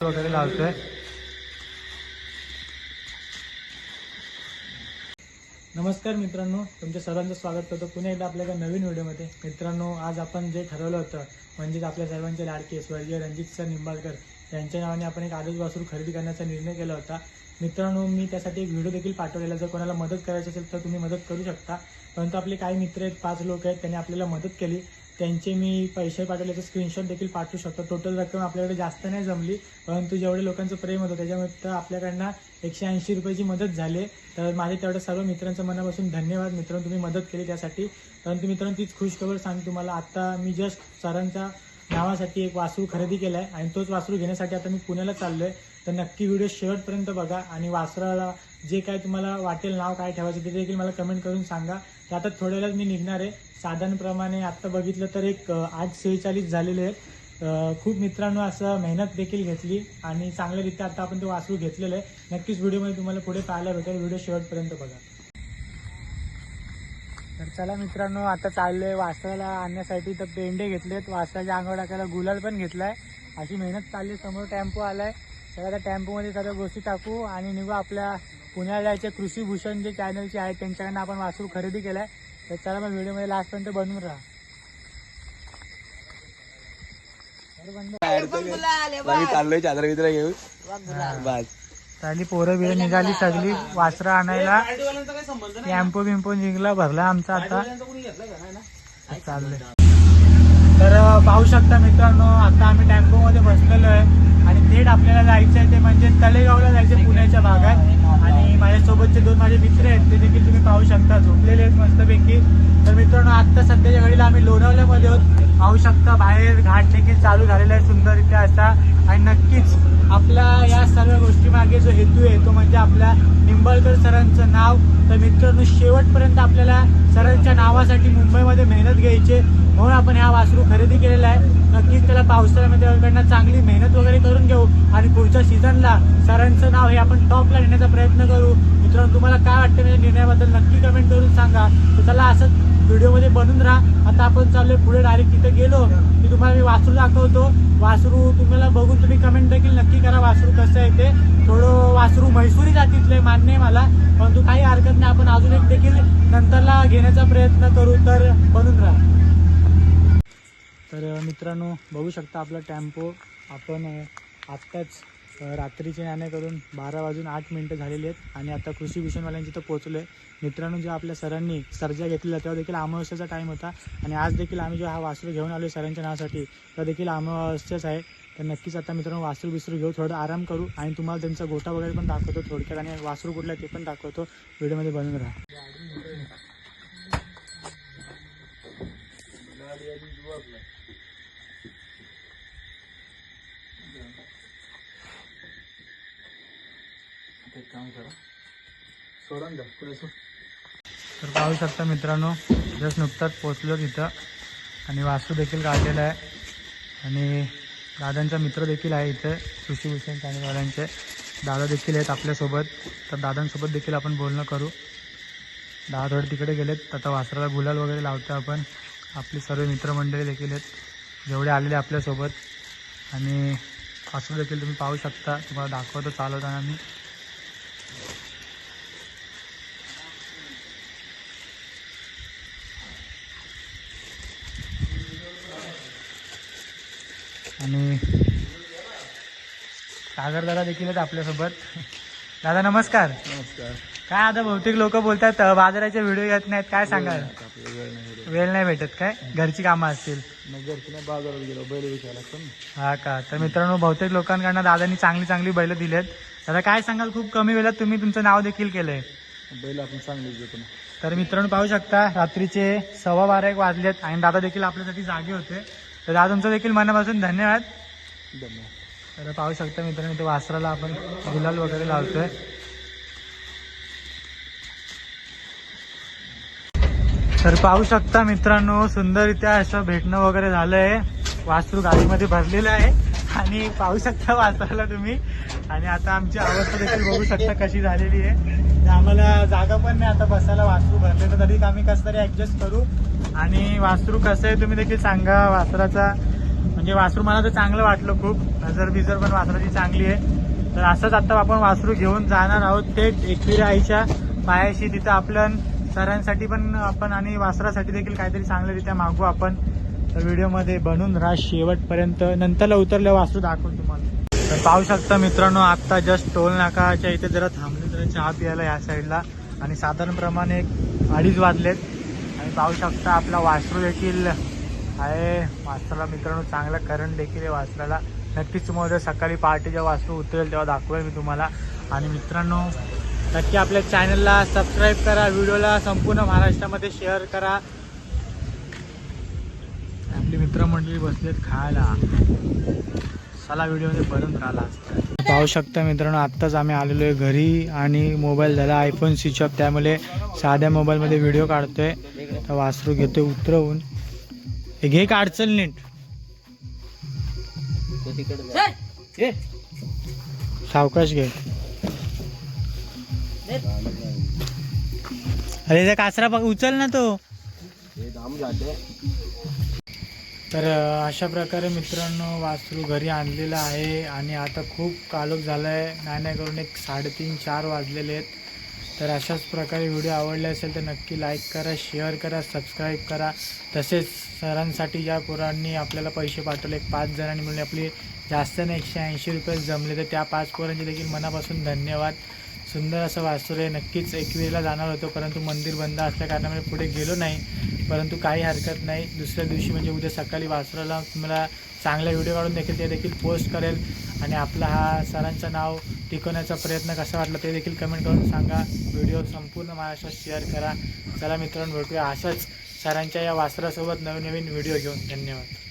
वगैरे लावतोय. नमस्कार मित्रांनो तुमच्या सर्वांचं स्वागत करतो. पुन्हा एकदा आपल्या एका नवीन व्हिडिओमध्ये. मित्रांनो आज आपण जे ठरवलं होतं म्हणजेच आपल्या सर्वांचे लाडके स्वर्गीय रणजित सर निंबाळकर यांच्या नावाने आपण एक आदर्श वासरू खरेदी करण्याचा निर्णय केला होता. मित्रांनो मी त्यासाठी एक व्हिडिओ देखील पाठवलेला जर कोणाला मदत करायची असेल तर तुम्ही मदत करू शकता. परंतु आपले काही मित्र आहेत पाच लोक आहेत त्यांनी आपल्याला मदत केली. त्यांचे मी पैसे पाठवल्याचे स्क्रीनशॉट देखील पाठवू शकतो. टोटल रक्कम आपल्याकडे जास्त नाही जमली परंतु जेवढे लोकांचं प्रेम होतं त्याच्यामुळे आपल्याकडनं एकशे ऐंशी रुपयाची मदत झाली. तर माझे तेवढ्या सर्व मित्रांचं मनापासून धन्यवाद. मित्रांनो तुम्ही मदत केली त्यासाठी. परंतु मित्रांनो तीच खुशखबर सांग तुम्हाला. आता मी जस्ट सरांच्या नावासाठी एक वासरू खरेदी केला आहे आणि तोच वासरू घेण्यासाठी आता मी पुण्याला चाललो आहे तर नक्की व्हिडिओ शेवटपर्यंत बघा आणि वासराला जे काय तुम्हाला वाटेल नाव काय ठेवायचं ते देखील मला कमेंट करून सांगा. तर आता थोड्या वेळात मी निघणार आहे. साधारणप्रमाणे आत्ता बघितलं तर एक आठ सेहेचाळीस झालेले आहेत. खूप मित्रांनो असं मेहनत देखील घेतली आणि चांगल्यारीत्या आता आपण तो वासरू घेतलेलं आहे. नक्कीच व्हिडिओमध्ये तुम्हाला पुढे पाहायला भेटेल. व्हिडिओ शेवटपर्यंत बघा. तर चला मित्रांनो आता चाललोय वासराला आणण्यासाठी. तर पेंडे घेतलेत. वासराच्या अंगावर टाकायला गुलाल पण घेतलाय. अशी मेहनत चालली समोर टेम्पो आलाय. तर त्या टेम्पोमध्ये सर्व गोष्टी टाकू आणि निघू आपल्या पुण्याला जायचे कृषी भूषण जे चॅनलचे आहेत त्यांच्याकडनं आपण वासरू खरेदी केलाय. तर चला मग व्हिडिओमध्ये लास्टपर्यंत बनवून राहा. चाललोय चादर बिदर बस पोरं बिरं निघाली सगळी वासरं आणायला. टॅम्पो बिम्पो निघला भरला आमचा आता. चाललंय. तर पाहू शकता मित्रांनो आता आम्ही टेम्पो मध्ये बसलेलो आहे. आपल्याला जायचं आहे ते म्हणजे तळेगावला जायचं पुण्याच्या भागात. आणि माझ्यासोबतचे दोन माझे मित्र आहेत ते देखील तुम्ही पाहू शकता. झोपलेले आहेत मस्तपैकी. तर मित्रांनो आत्ता सध्याच्या घडीला आम्ही लोणावल्यामध्ये आहोत. पाहू शकता बाहेर घाट देखील चालू झालेला आहे सुंदररित्या असा. आणि नक्कीच आपल्या या सर्व गोष्टी मागे जो हेतू आहे तो म्हणजे आपल्या निंबाळकर सरांचं नाव. तर मित्रांनो शेवटपर्यंत आपल्याला सरांच्या नावासाठी मुंबईमध्ये मेहनत घ्यायची म्हणून आपण ह्या वासरू खरेदी केलेलं आहे. नक्कीच त्याला पावसाळ्यामध्ये वगैरे चांगली मेहनत वगैरे करून घेऊ आणि पुढच्या सीझनला सरांचं नाव हे आपण टॉपला नेण्याचा प्रयत्न करू. मित्रांनो तुम्हाला काय वाटतं माझ्या निर्णयाबद्दल नक्की कमेंट करून सांगा. तर चला असंच व्हिडिओमध्ये बनून राहा. आता आपण चाललोय पुढे डायरेक्ट तिथे गेलो. की तुम्हाला मी वासरू दाखवतो. वासरू तुम्हाला बघून तुम्ही कमेंट देखील नक्की करा वासरू कसं आहे ते. थोडं वासरू म्हैसूरी जातीतलं आहे मान्य आहे मला. परंतु काही हरकत नाही. आपण अजून एक देखील नंतरला घेण्याचा प्रयत्न करू. तर बनून राहा. तर मित्रांनो बघू शकता आपला टेम्पो. आपण आत्ताच रात्रीचे नाणे करून बारा वाजून आठ मिनटं झालेली आहेत आणि आता कृषी भूषणवाल्यांची तर पोहोचलो आहे. मित्रांनो जेव्हा आपल्या सरांनी सर्जा घेतलेला तेव्हा देखील अमावस्याचा टाईम होता आणि आज देखील आम्ही जो हा वासरू घेऊन आलो सरांच्या नावासाठी तर देखील अमावस्याच आहे. तर नक्कीच आता मित्रांनो वासरू बिसरू घेऊ थोडं आराम करू आणि तुम्हाला त्यांचा गोठा वगैरे पण दाखवतो थोडक्यात आणि वासरू कुठला ते पण दाखवतो. व्हिडिओमध्ये बनून राहा. तर पाहू शकता मित्रांनो जस्ट नुकताच पोचलो तिथं आणि वास्तू देखील काढलेला आहे. आणि दादांचा मित्र देखील आहे इथं सुशीभूषण चॅनलवाल्यांचे दादा देखील आहेत आपल्यासोबत. तर दादांसोबत देखील आपण बोलणं करू. दादा थोडे तिकडे गेलेत आता वासराला गुलाल वगैरे लावतो आपण. आपली सर्व मित्रमंडळी देखील आहेत जेवढे आलेले आपल्यासोबत. आणि वासरू देखील तुम्ही पाहू शकता तुम्हाला दाखवतो चालवताना मी. आणि सागर दादा देखील आहेत आपल्यासोबत. दादा नमस्कार. नमस्कार. काय आता बहुतेक लोक बोलतात बाजाराचे व्हिडिओ येत नाहीत काय सांगाल? वेळ नाही भेटत. काय? घरची कामं असतील. बाजारात गेलो बैल विकायला लागतो ना हा का? तर मित्रांनो बहुतेक लोकांकडनं दादांनी चांगली चांगली बैलं दिलेत. दादा काय सांगाल? खूप कमी वेळात तुम्ही तुमचं नाव देखील केलंय. बैल आपण देतो ना. तर मित्रांनो पाहू शकता रात्रीचे सव्वा बारा एक वाजलेत आणि दादा देखील आपल्यासाठी जागे होते. तर दादा तुमचं देखील मनापासून धन्यवाद. धन्यवाद. तर पाहू शकता मित्रांनो इथे वासराला आपण गुलाल वगैरे लावतोय. तर पाहू शकता मित्रांनो सुंदररित्या असं भेटणं वगैरे झालंय. वासरू गाडीमध्ये भरलेलं आहे. आणि पाहू शकता वासराला तुम्ही. आणि आता आमची अवस्था देखील बघू शकता कशी झालेली आहे. तर आम्हाला जागा पण नाही आता बसायला वासरू भरले तर तरी आम्ही कसं तरी ऍडजस्ट करू. आणि वासरू कसं आहे तुम्ही देखील सांगा. वासराचा म्हणजे वासरू मला तर चांगलं वाटलं खूप. नजर बिजर पण वासराची चांगली आहे. तर असंच आता आपण वासरू घेऊन जाणार आहोत. थेट एकविरा आईच्या पायाशी तिथं आपण सरांसाठी पण आपण आणि वासरासाठी देखील काहीतरी चांगल्यारीत्या मागू आपण. तर व्हिडिओमध्ये बनून राहा शेवटपर्यंत. नंतरला उतरल्या वासरू दाखवून तुम्हाला. तर पाहू शकता मित्रांनो आत्ता जस्ट टोल नाकाच्या इथे जरा थांबले तर चहा प्यायला या साईडला आणि साधारणप्रमाणे एक अडीच वाजलेत. पाहू शकता आपला वासरू देखील आहे. वासराला मित्रांनो चांगला करंट देखील आहे वासराला. नक्कीच तुम्हाला सकाळी पहाटे जेव्हा वासरू उतरेल तेव्हा दाखवेल मी तुम्हाला. आणि मित्रांनो नक्की आपल्या चॅनलला सबस्क्राईब करा व्हिडिओला संपूर्ण महाराष्ट्रामध्ये शेअर करा. आपली मित्रमंडळी बसलेत खायला. चला व्हिडिओमध्ये बनून राहिला. पाहू शकता मित्रांनो आत्ताच आम्ही आलेलो आहे घरी आणि मोबाईल झाला आयफोन स्विच ऑफ त्यामुळे साध्या मोबाईलमध्ये व्हिडिओ काढतोय. तर वासरू घेतोय उतरवून. हे घे काढचल नीट. सावकाश घे. अरे त्या कासरा बघ उचल ना तो. तर अशा प्रकारे मित्रांनो वासरू घरी आणलेलं आहे आणि आता खूप कालोख झाला आहे नाही नाही करून एक साडेतीन चार वाजलेले आहेत. तर अशाच प्रकारे व्हिडिओ आवडले असेल तर नक्की लाईक करा शेअर करा सबस्क्राईब करा. तसेच सरांसाठी ज्या पोरांनी आपल्याला पैसे पाठवले. एक पाच जणांनी मिळून आपली जास्त नाही एकशे ऐंशी रुपये जमले. तर त्या पाच पोरांचे देखील मनापासून धन्यवाद. सुंदर असं वास्तूर आहे. नक्कीच एकविरीला जाणार होतो परंतु मंदिर बंद असल्या कारणामुळे पुढे गेलो नाही. परंतु काही हरकत नाही. दुसऱ्या दिवशी म्हणजे उद्या सकाळी वासुराला तुम्हाला चांगला व्हिडिओ काढून देखील. ते देखील पोस्ट करेल. आणि आपला हा सरांचं नाव टिकवण्याचा प्रयत्न कसा वाटला ते देखील कमेंट करून सांगा. व्हिडिओ संपूर्ण महाराष्ट्रात शेअर करा. चला मित्रांनो भेटूया अशाच सरांच्या या वासरासोबत नवीन नवीन व्हिडिओ घेऊन. धन्यवाद.